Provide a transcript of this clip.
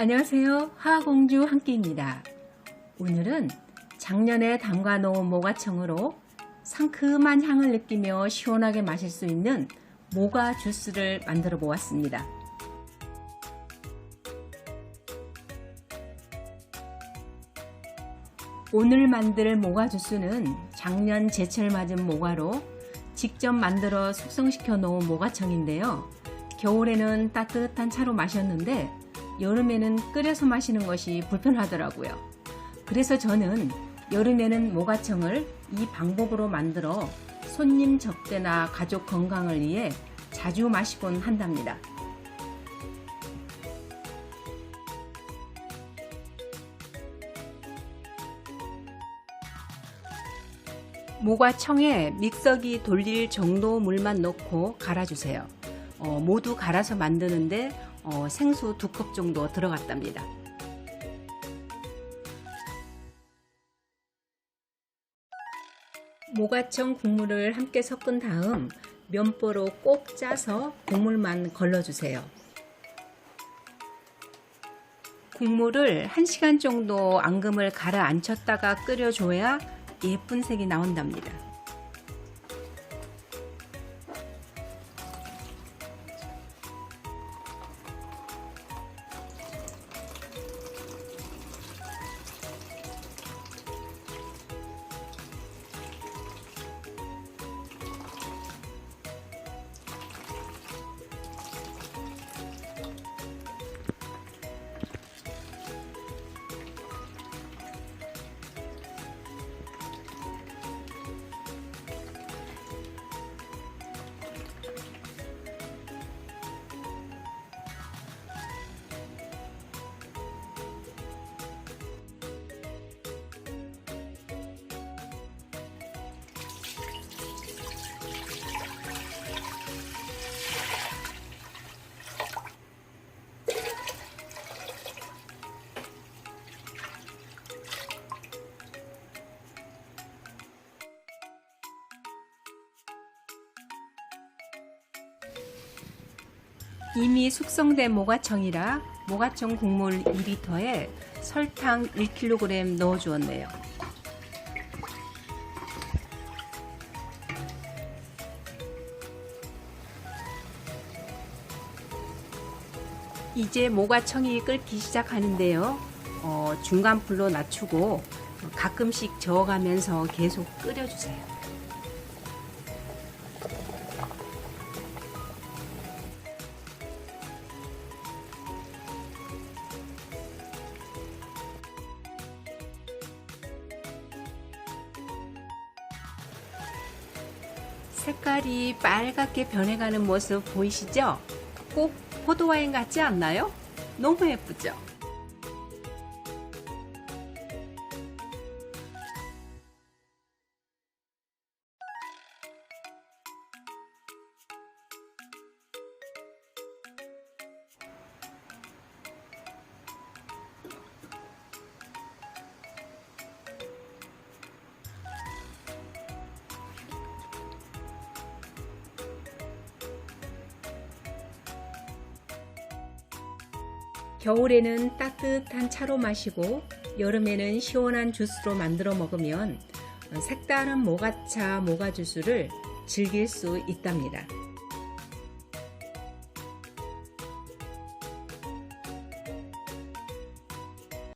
안녕하세요. 하공주 한끼입니다. 오늘은 작년에 담가 놓은 모가청으로 상큼한 향을 느끼며 시원하게 마실 수 있는 모가 주스를 만들어 보았습니다. 오늘 만들 모가 주스는 작년 제철 맞은 모가로 직접 만들어 숙성시켜 놓은 모가청인데요. 겨울에는 따뜻한 차로 마셨는데 여름에는 끓여서 마시는 것이 불편하더라고요. 그래서 저는 여름에는 모가청을 이 방법으로 만들어 손님 접대나 가족 건강을 위해 자주 마시곤 한답니다. 모과청에 믹서기 돌릴 정도 물만 넣고 갈아주세요. 어, 모두 갈아서 만드는데 어, 생수 두 컵 정도 들어갔답니다. 모과청 국물을 함께 섞은 다음 면보로 꼭 짜서 국물만 걸러주세요. 국물을 1시간 정도 앙금을 가라앉혔다가 끓여줘야 예쁜 색이 나온답니다. 이미 숙성된 모가청이라 모가청 국물 2리터에 설탕 1kg 넣어 주었네요. 이제 모가청이 끓기 시작하는데요. 어, 중간 불로 낮추고 가끔씩 저어가면서 계속 끓여주세요. 색깔이 빨갛게 변해가는 모습 보이시죠? 꼭 포도와인 같지 않나요? 너무 예쁘죠? 겨울에는 따뜻한 차로 마시고 여름에는 시원한 주스로 만들어 먹으면 색다른 모가차 모가 주스를 즐길 수 있답니다.